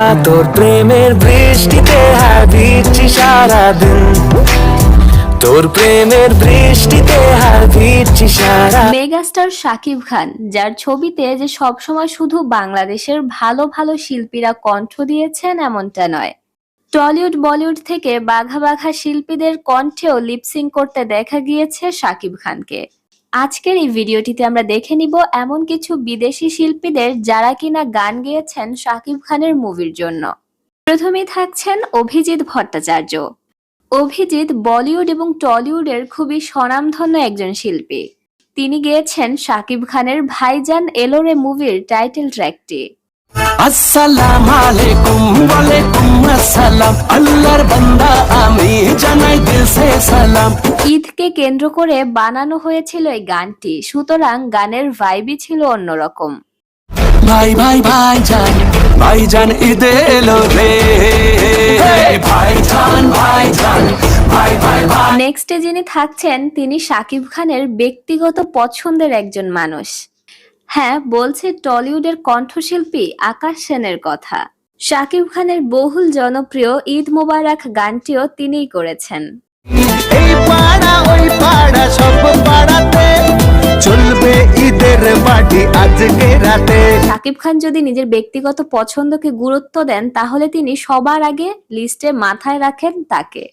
তোর প্রেমের বৃষ্টিতে হার ভিজছি সারাদিন। তোর প্রেমের বৃষ্টিতে হার সারা মেগাস্টার শাকিব খান, যার ছবিতে যে সবসময় শুধু বাংলাদেশের ভালো ভালো শিল্পীরা কণ্ঠ দিয়েছেন এমনটা নয়। টলিউড, বলিউড থেকে বাঘা বাঘা শিল্পীদের কণ্ঠেও লিপসিং করতে দেখা গিয়েছে শাকিব খানকে। আজকের এই ভিডিওটিতে আমরা দেখে নিব এমন কিছু বিদেশি শিল্পীদের যারা কিনা গান গেয়েছেন শাকিব খানের মুভির জন্য। প্রথমে থাকছেন অভিজিৎ ভট্টাচার্য। অভিজিৎ বলিউড এবং টলিউডের খুবই স্বনামধন্য একজন শিল্পী। তিনি গেয়েছেন শাকিব খানের ভাইজান এলোরে মুভির টাইটেল ট্র্যাকটি। আসসালাম আলাইকুম ওয়ালাইকুম আসসালাম। আল্লাহর বান্দা আমি জানাই সালাম। ঈদকে কেন্দ্র করে বানানো হয়েছিল এই গানটি সুতরাং গানের ভাইবই ছিল অন্যরকম। ভাই ভাই ভাই জান ভাই জান ঈদে এলো রে। ভাই জান ভাই জান ভাই ভাই। ভাই নেক্সটে যিনি থাকছেন তিনি শাকিব খানের ব্যক্তিগত পছন্দের একজন মানুষ। হ্যাঁ বলছে টলিউডের কণ্ঠশিল্পী আকাশ সেনের কথা। শাকিব খানের বহুল জনপ্রিয় ঈদ মোবারক গানটিও তিনিই করেছেন। এই পাড়া ওই পাড়া সব পাড়াতে চলবে ঈদের পার্টি আজকে রাতে। শাকিব খান যদি নিজের ব্যক্তিগত পছন্দকে গুরুত্ব দেন তাহলে তিনি সবার আগে লিস্টে মাথায় রাখেন তাকে।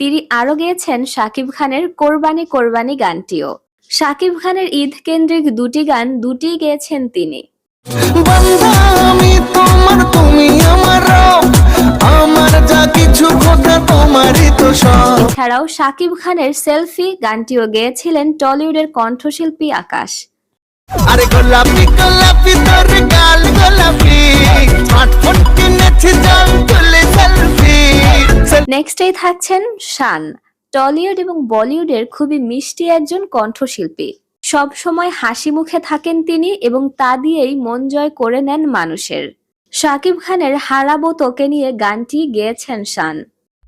তিনি আরও গেয়েছেন শাকিব খানের কোরবানি কোরবানি গানটিও। শাকিব খানের ঈদ কেন্দ্রিক দুটি গান দুটি গেয়েছেন তিনি। এছাড়াও শাকিব খানের সেলফি গানটিও গেয়েছিলেন টলিউডের কণ্ঠশিল্পী আকাশ। আরে গোলাপি গোলাপি তোর গাল গোলাপি। স্মার্টফোন কিনেছি দাম তুলে সেলফি। নেক্সটেই থাকছেন শান। টলিউড এবং বলিউডের খুবই মিষ্টি একজন কণ্ঠশিল্পী। সব সময় হাসি মুখে থাকেন তিনি এবং তা দিয়েই মন জয় করে নেন মানুষের। শাকিব খানের হারাবো তোকে নিয়ে গানটি গেয়েছেন শান।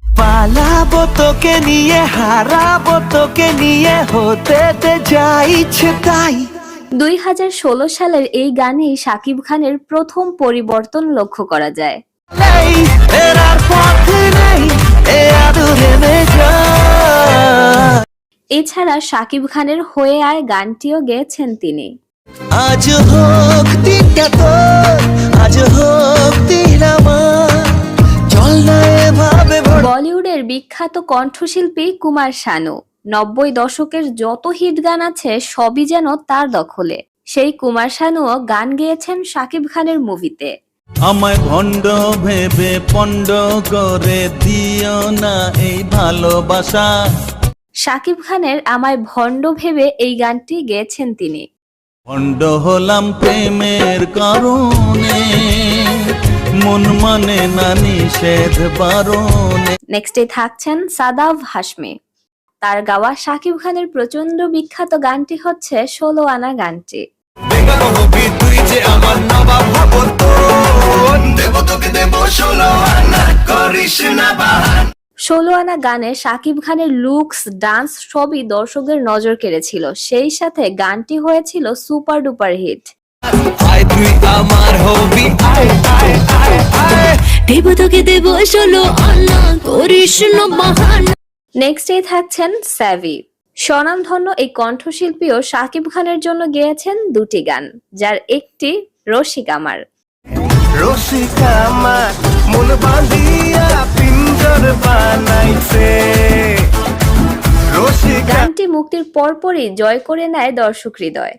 পালাবো তোকে নিয়ে হারাবো তোকে নিয়ে হতে তাই দুই হাজার ষোলো সালের এই গানেই শাকিব খানের প্রথম পরিবর্তন লক্ষ্য করা যায়। এছাড়া শাকিব খানের হয়ে আয় গানটিও গেয়েছেন তিনি। আজ হোক দিনটা তোর আজ হোক দিন আমার। চল না এভাবে বলিউডের বিখ্যাত কণ্ঠশিল্পী কুমার শানু। নব্বই দশকের যত হিট গান আছে সবই যেন তার দখলে। সেই কুমার শানুও গান গেয়েছেন শাকিব খানের মুভিতে। আমায় ভণ্ড ভেবে পণ্ড করে দিও না এই ভালোবাসা। শাকিব খানের আমায় ভণ্ড ভেবে এই গানটি গেয়েছেন তিনি। ভণ্ড হলাম প্রেমের কারণে মন মানে না নিষেধ বারণে। নেক্সটে থাকছেন সাদাব হাসমি তার গাওয়া শাকিব খানের প্রচণ্ড বিখ্যাত গানটি হচ্ছে ষোলো আনা গানটি। তুই যে আমার নবাব ষোলো আনা গানে শাকিব খানের লুকস ডান্স সবই দর্শকদের নজর কেড়েছিল। সেই সাথে গানটি হয়েছিল সুপার ডুপার হিট। আয় তুই আমার হবি। আয় আয় আয় আয় দেব তোকে দেব ষোলো আনা করিস না বাহানা। নেক্সটে থাকছেন স্যাভি স্বনামধন্য এই কণ্ঠশিল্পীও শাকিব খানের জন্য গেয়েছেন দুটি গান যার একটি রসিক আমার। রসিকা আমার মন বাঁধিয়া বানাইছে গানটি মুক্তির পরপরই জয় করে নেয় দর্শক হৃদয়।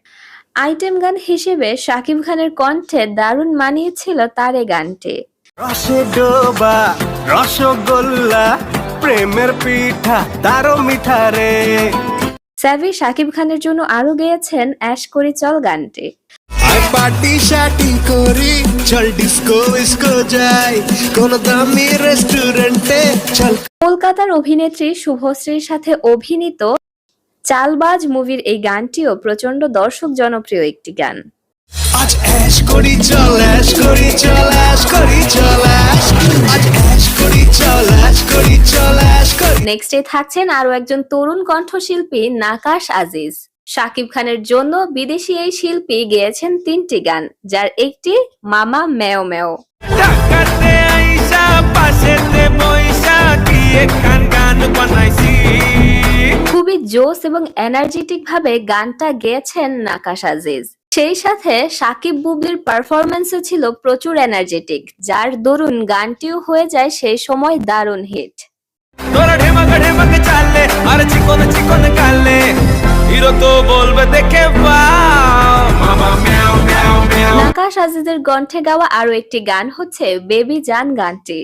আইটেম গান হিসেবে শাকিব খানের কণ্ঠে দারুণ মানিয়েছিল তার এই গানটি। রসে ডোবা রসগোল্লা প্রেমের পিঠা তারও মিঠা রে। স্যাভি শাকিব খানের জন্য আরও গেয়েছেন অ্যাশ করি চল গানটি। পার্টি শাটি করি চল ডিস্কো ডিস্কো যাই। কোন দামি রেস্টুরেন্টে চল কলকাতার অভিনেত্রী শুভশ্রীর সাথে অভিনীত চালবাজ মুভির এই গানটিও প্রচণ্ড দর্শক জনপ্রিয় একটি গান। আজ অ্যাশ করি চল অ্যাশ করি চল অ্যাশ করি চল অ্যাশ। আজ অ্যাশ করি চল অ্যাশ করি চল অ্যাশ করি। নেক্সটে থাকছেন আরও একজন তরুণ কণ্ঠশিল্পী নাকাশ আজিজ। শাকিব খানের জন্য বিদেশি এই শিল্পী গেয়েছেন তিনটি গান যার একটি মামা মেও মেও খুবই জোস এবং এনার্জেটিক ভাবে গানটা গেয়েছেন নাকাশ আজিজ। সেই সাথে সাকিব বুবলির পারফরমেন্স ছিল প্রচুর এনার্জেটিক যার দরুন গানটিও হয়ে যায় সেই সময় দারুণ হিট চালে আর চিকন চিকন কালে হিরো তো বলবে দেখে নাকাশ আজিজের কণ্ঠে গাওয়া আরও একটি গান হচ্ছে বেবি জান গানটি।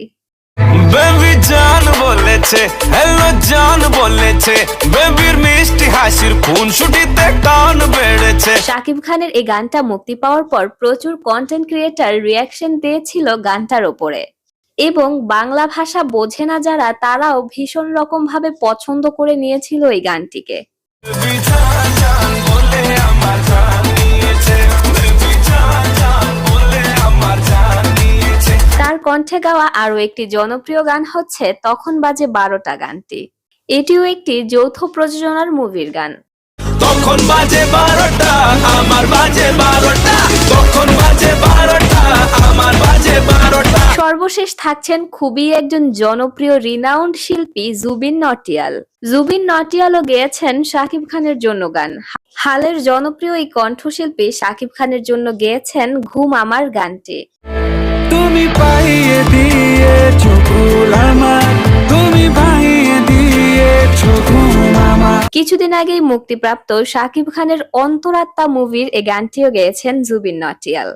বেবি জান বলেছে হ্যালো জান বলেছে বেবির মিষ্টি হাসির খুন ছুটিতে টান বেড়েছে। শাকিব খানের এই গানটা মুক্তি পাওয়ার পর প্রচুর কন্টেন্ট ক্রিয়েটার রিয়াকশন দিয়েছিল গানটার ওপরে। এবং বাংলা ভাষা বোঝে না যারা তারাও ভীষণ রকম ভাবে পছন্দ করে নিয়েছিল এই গানটিকে। কণ্ঠে গাওয়া আরও একটি জনপ্রিয় গান হচ্ছে তখন বাজে বারোটা গানটি এটিও একটি যৌথ প্রযোজনার মুভির গান। তখন বাজে বারোটা আমার বাজে বারোটা। তখন বাজে বারোটা আমার বাজে বারোটা। সর্বশেষ থাকছেন খুবই একজন জনপ্রিয় রিনাউন্ড শিল্পী জুবিন নটিয়াল। জুবিন নটিয়ালও গেয়েছেন শাকিব খানের জন্য গান। হালের জনপ্রিয় এই কণ্ঠশিল্পী শাকিব খানের জন্য গেয়েছেন ঘুম আমার গানটি তুমি পাইয়ে দিয়েছ ভুল আমার তুমি পাইয়ে দিয়েছ ঘুম আমার। কিছুদিন আগেই মুক্তিপ্রাপ্ত শাকিব খানের অন্তরাত্মা মুভির এই গানটিও গেয়েছেন জুবিন নটিয়াল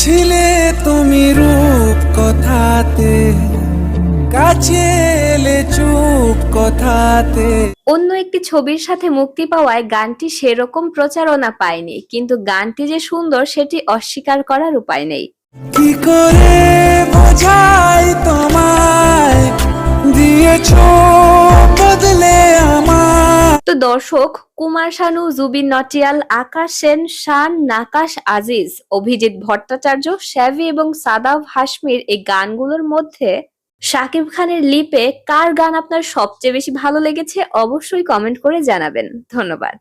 ছিলে তুমি রূপ কথাতে কাছে এলে চুপ কথাতে। অন্য একটি ছবির সাথে মুক্তি পাওয়ায় গানটি সেরকম প্রচারণা পায়নি কিন্তু গানটি যে সুন্দর সেটি অস্বীকার করার উপায় নেই। কি করে বোঝাই তোমায়? দর্শক, কুমার শানু, জুবিন নটিয়াল, আকাশ সেন, শান, নাকাশ আজিজ, অভিজিৎ ভট্টাচার্য, শ্যাভি এবং সাদাব হাসমির এই গানগুলোর মধ্যে শাকিব খানের লিপে কার গান আপনার সবচেয়ে বেশি ভালো লেগেছে, অবশ্যই কমেন্ট করে জানাবেন। ধন্যবাদ।